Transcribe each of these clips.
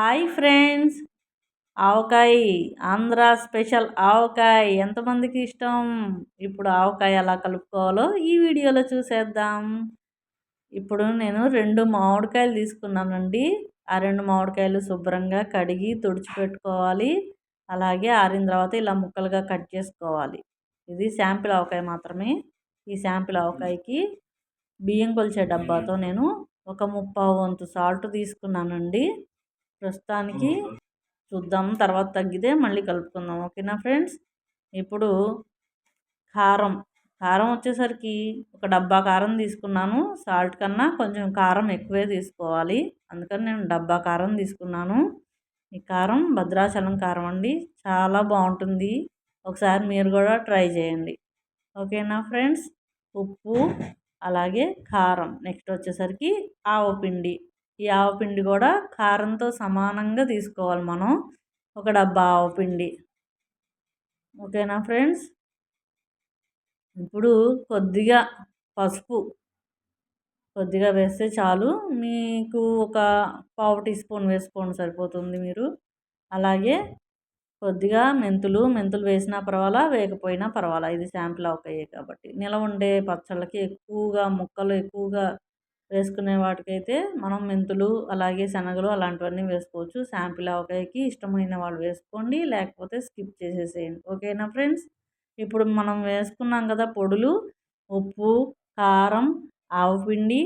Hi friends. ఆవకాయ Andhra special ఆవకాయ ఎంతమందికి ఇష్టం? ఇప్పుడు ఆవకాయ ఎలా కలుపుకోవాలో ఈ వీడియోలో చూసేద్దాం. ఇప్పుడు నేను రెండు మామిడికాయలు తీసుకున్నానండి. ఆ రెండు మామిడికాయలు శుభ్రంగా కడిగి తుడిచిపెట్టుకోవాలి. అలాగే ఆరిన తర్వాత ఇలా ముక్కలుగా కట్ చేసుకోవాలి. ఇది శాంపిల్ ఆవకాయ మాత్రమే. ఈ శాంపిల్ ఆవకాయకి బియ్యం కొలిచే డబ్బాతో నేను ఒక ముప్పావు వంతు సాల్ట్ తీసుకున్నానండి. ప్రస్తుతానికి చూద్దాం తర్వాత తగ్గితే మళ్ళీ కలుపుకుందాం. ఓకేనా ఫ్రెండ్స్? ఇప్పుడు కారం. కారం వచ్చేసరికి ఒక డబ్బా కారం తీసుకున్నాను. సాల్ట్ కన్నా కొంచెం కారం ఎక్కువే తీసుకోవాలి. అందుకని నేను డబ్బా కారం తీసుకున్నాను. ఈ కారం భద్రాచలం కారం అండి. చాలా బాగుంటుంది. ఒకసారి మీరు కూడా ట్రై చేయండి. ఓకేనా ఫ్రెండ్స్? ఉప్పు అలాగే కారం. నెక్స్ట్ వచ్చేసరికి ఆవపిండి ఈ ఆవపిండి కూడా కారంతో సమానంగా తీసుకోవాలి మనం. ఒక డబ్బా ఆవపిండి ఓకేనా ఫ్రెండ్స్? ఇప్పుడు కొద్దిగా పసుపు కొద్దిగా వేస్తే చాలు. మీకు ఒక పావు టీ స్పూన్ వేసుకోండి సరిపోతుంది మీరు. అలాగే కొద్దిగా మెంతులు మెంతులు వేసినా పర్వాలా వేయకపోయినా పర్వాలా. ఇది శాంపుల్ అవుతాయి కాబట్టి. నిలవ ఉండే పచ్చళ్ళకి ఎక్కువగా ముక్కలు ఎక్కువగా వేసుకునే వాటికైతే మనం మెంతులు అలాగే శనగలు అలాంటివన్నీ వేసుకోవచ్చు. శాంపిల్ ఆవకాయకి ఇష్టమైన వాళ్ళు వేసుకోండి లేకపోతే స్కిప్ చేసేసేయండి. ఓకేనా ఫ్రెండ్స్? ఇప్పుడు మనం వేసుకున్నాం కదా పొడులు ఉప్పు కారం ఆవపిండి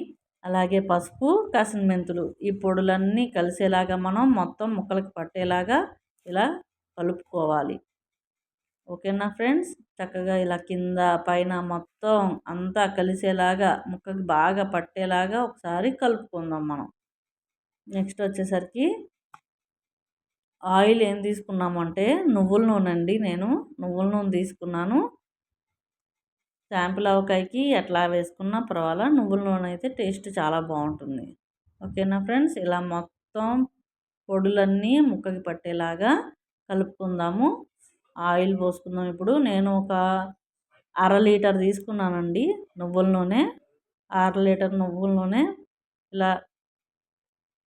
అలాగే పసుపు కాసిన మెంతులు. ఈ పొడులన్నీ కలిసేలాగా మనం మొత్తం ముక్కలకు పట్టేలాగా ఇలా కలుపుకోవాలి. ఓకేనా ఫ్రెండ్స్? చక్కగా ఇలా కింద పైన మొత్తం అంతా కలిసేలాగా ముక్కకి బాగా పట్టేలాగా ఒకసారి కలుపుకుందాం మనం. నెక్స్ట్ వచ్చేసరికి ఆయిల్ ఏం తీసుకున్నామంటే నువ్వుల నూనె అండి నేను. నువ్వుల నూనె తీసుకున్నాను. శాంపుల్ అవకాయకి ఎట్లా వేసుకున్నా పర్వాలా నువ్వుల నూనె అయితే టేస్ట్ చాలా బాగుంటుంది. ఓకేనా ఫ్రెండ్స్? ఇలా మొత్తం పొడులన్నీ ముక్కకి పట్టేలాగా కలుపుకుందాము. ఆయిల్ పోసుకుందాం. ఇప్పుడు నేను ఒక అర లీటర్ తీసుకున్నానండి నువ్వుల నూనె. అర లీటర్ నువ్వుల నూనె ఇలా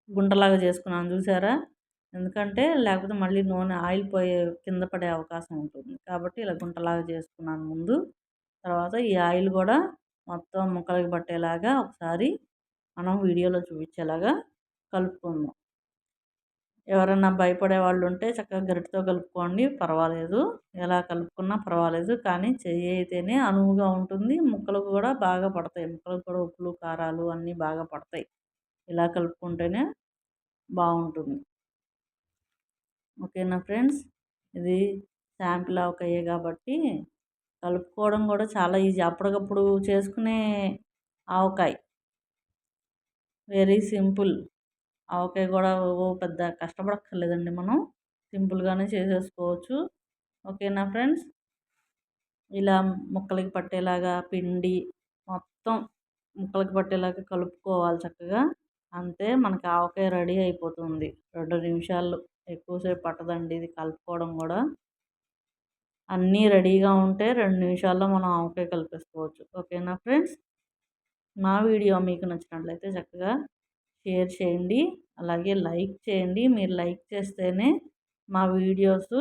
గుంటలాగా చేసుకున్నాను. చూసారా? ఎందుకంటే లేకపోతే మళ్ళీ నూనె ఆయిల్ పోయే కింద పడే అవకాశం ఉంటుంది. కాబట్టి ఇలా గుంటలాగా చేసుకున్నాను ముందు. తర్వాత ఈ ఆయిల్ కూడా మొత్తం ముక్కలకి పట్టేలాగా ఒకసారి మనం వీడియోలో చూపించేలాగా కలుపుకుందాం. ఎవరైనా భయపడే వాళ్ళు ఉంటే చక్కగా గరిటతో కలుపుకోండి పర్వాలేదు. ఎలా కలుపుకున్నా పర్వాలేదు కానీ చెయ్యి అయితేనే అనువుగా ఉంటుంది. ముక్కలకు కూడా బాగా పడతాయి. ముక్కలకు కూడా ఉప్పులు కారాలు అన్నీ బాగా పడతాయి. ఇలా కలుపుకుంటేనే బాగుంటుంది. ఓకేనా ఫ్రెండ్స్? ఇది శాంపిల్ ఆవకాయ కాబట్టి కలుపుకోవడం కూడా చాలా ఈజీ. అప్పటికప్పుడు చేసుకునే ఆవకాయ. Very simple. ఆవకాయ కూడా ఓ పెద్ద కష్టపడక్కర్లేదండి మనం. సింపుల్గానే చేసేసుకోవచ్చు. ఓకేనా ఫ్రెండ్స్? ఇలా ముక్కలకి పట్టేలాగా పిండి మొత్తం ముక్కలకి పట్టేలాగా కలుపుకోవాలి చక్కగా. అంతే మనకి ఆవకాయ రెడీ అయిపోతుంది. రెండు నిమిషాలు ఎక్కువసేపు పట్టదండి ఇది కలుపుకోవడం కూడా. అన్నీ రెడీగా ఉంటే రెండు నిమిషాల్లో మనం ఆవకాయ కలిపేసుకోవచ్చు. ఓకేనా ఫ్రెండ్స్? మా వీడియో మీకు నచ్చినట్లయితే చక్కగా షేర్ చేయండి. అలాగే లైక్ చేయండి. మీరు లైక్ చేస్తేనే మా వీడియోస్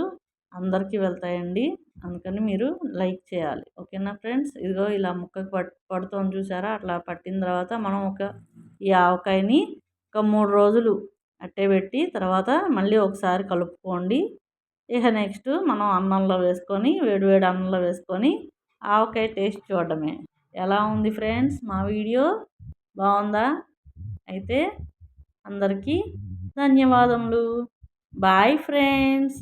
అందరికీ వెళ్తాయండి. అందుకని మీరు లైక్ చేయాలి. ఓకేనా ఫ్రెండ్స్? ఇదిగో ఇలా ముక్కకు పట్ పడుతుంది చూసారా? అట్లా పట్టిన తర్వాత మనం ఒక ఈ ఆవకాయని ఒక మూడు రోజులు అట్టే పెట్టి తర్వాత మళ్ళీ ఒకసారి కలుపుకోండి. ఇక నెక్స్ట్ మనం అన్నంలో వేసుకొని వేడివేడి అన్నంలో వేసుకొని ఆవకాయ టేస్ట్ చూడడమే. ఎలా ఉంది ఫ్రెండ్స్? మా వీడియో బాగుందా? అయితే అందరికీ ధన్యవాదములు. Bye friends.